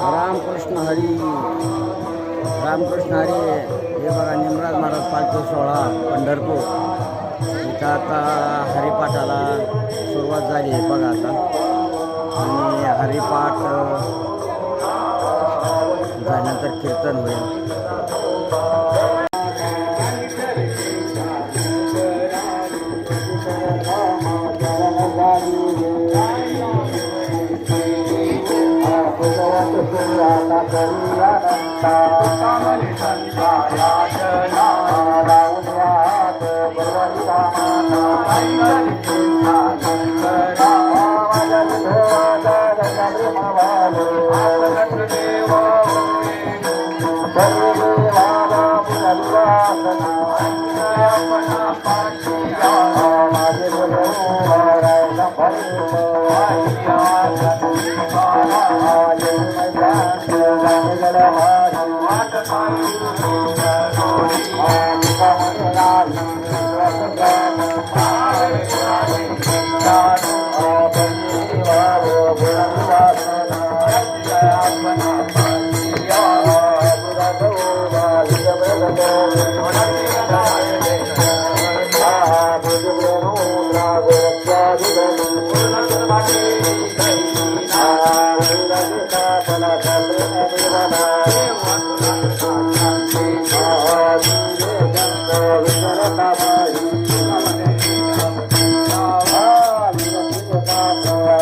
रामकृष्ण हरी. रामकृष्ण हरी हे बघा निमराज महाराज पालखी सोहळा पंढरपूर. इथं आता हरिपाठाला सुरुवात झाली आहे बघा आता. आणि हरिपाठ झाल्यानंतर कीर्तन होईल. अवघाची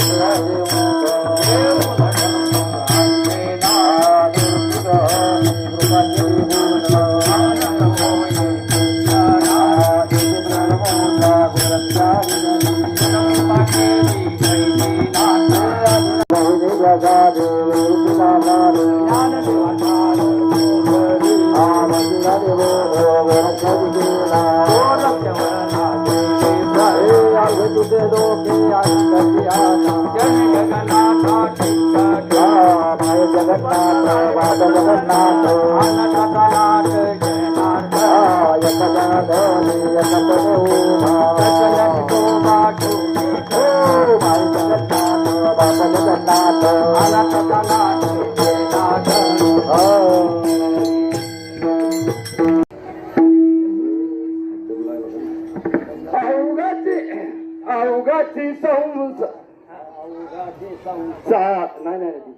哪有 अवघाची संसार नाही नाही.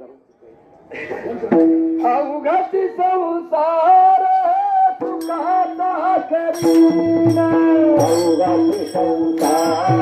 तुकाता करीन अवघाची संसार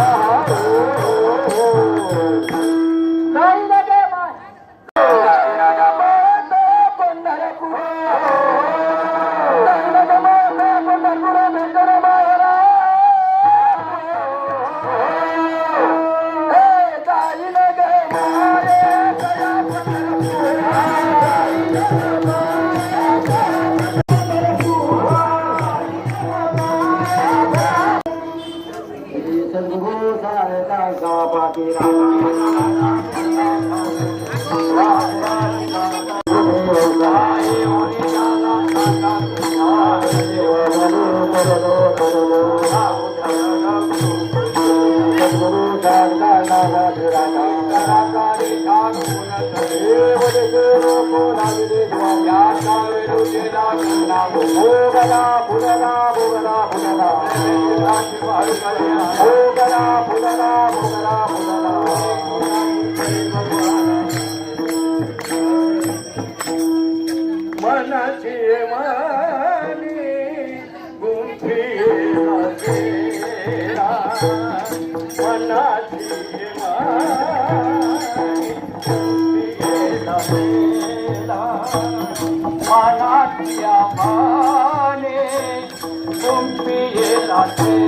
Oh sare da ga புதலா புதலா புதலா புதலா மனசே மானி கும்பே மனசே மானி மனாத்தியா மானே கும்பியே ராசே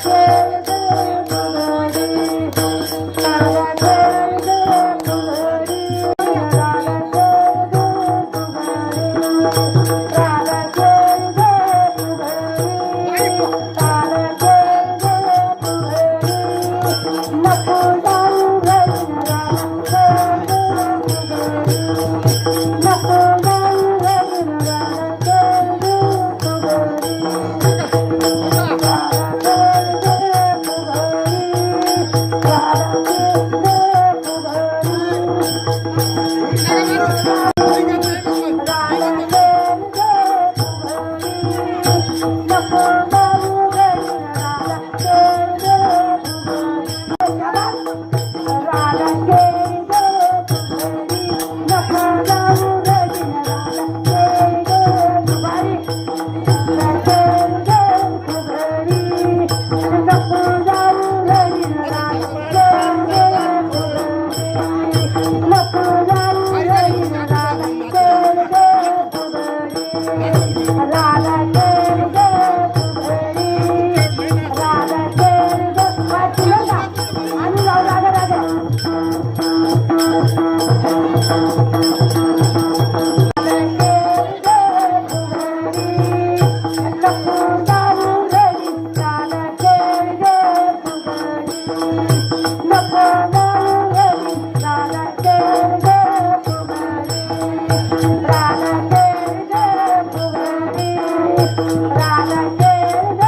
Okay. Ramayana.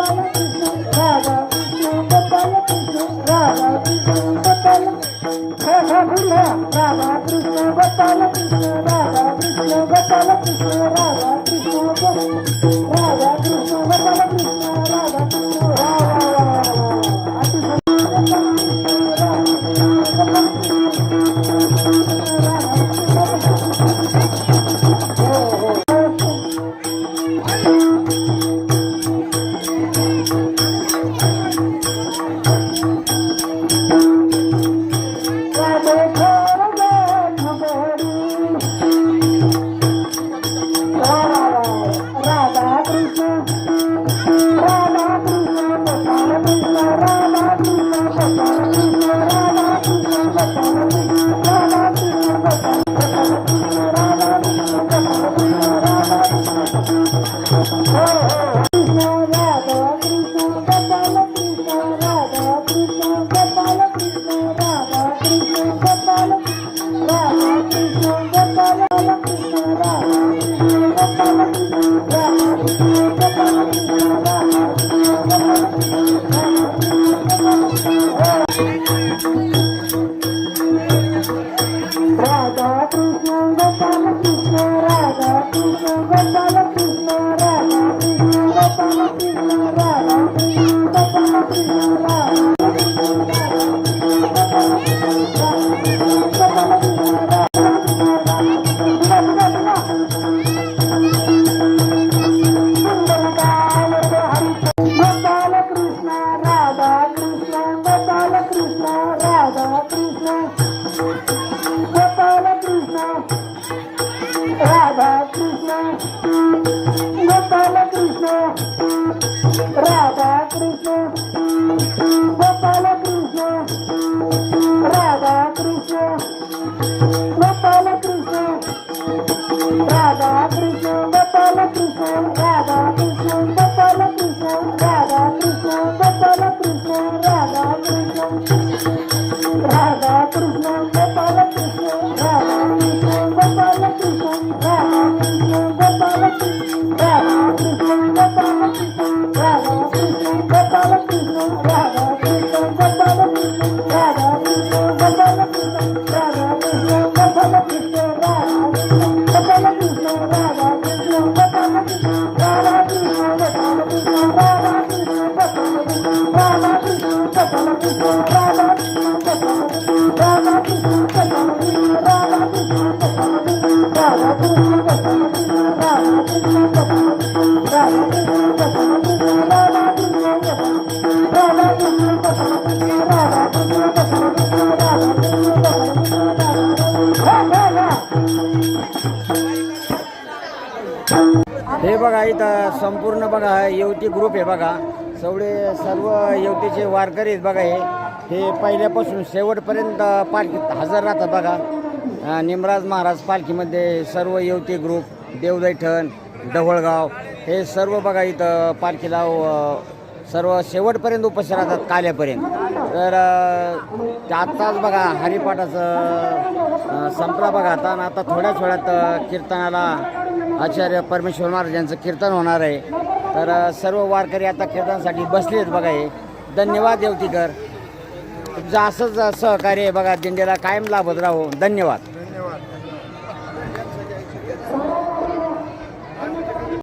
காலத்து संपूर्ण बघा युवती ग्रुप आहे बघा. सगळे सर्व युवतीचे वारकरी आहेत बघा हे. हे पहिल्यापासून शेवटपर्यंत पालखीत हजर राहतात बघा. निमराज महाराज पालखीमध्ये सर्व युवती ग्रुप देवदैठण ढवळगाव हे सर्व बघा इथं पालखीला सर्व शेवटपर्यंत उपस्थित राहतात काल्यापर्यंत. तर आत्ताच बघा हरिपाठाचं संपला बघा. आता आता थोड्याच वेळात कीर्तनाला आचार्य परमेश्वर महाराजांचं कीर्तन होणार आहे. तर सर्व वारकरी आता कीर्तनासाठी बसले आहेत बघा हे. धन्यवाद देवतीकर. तुमचं असंच सहकार्य आहे बघा दिंडीला कायम लाभत राहो. धन्यवाद.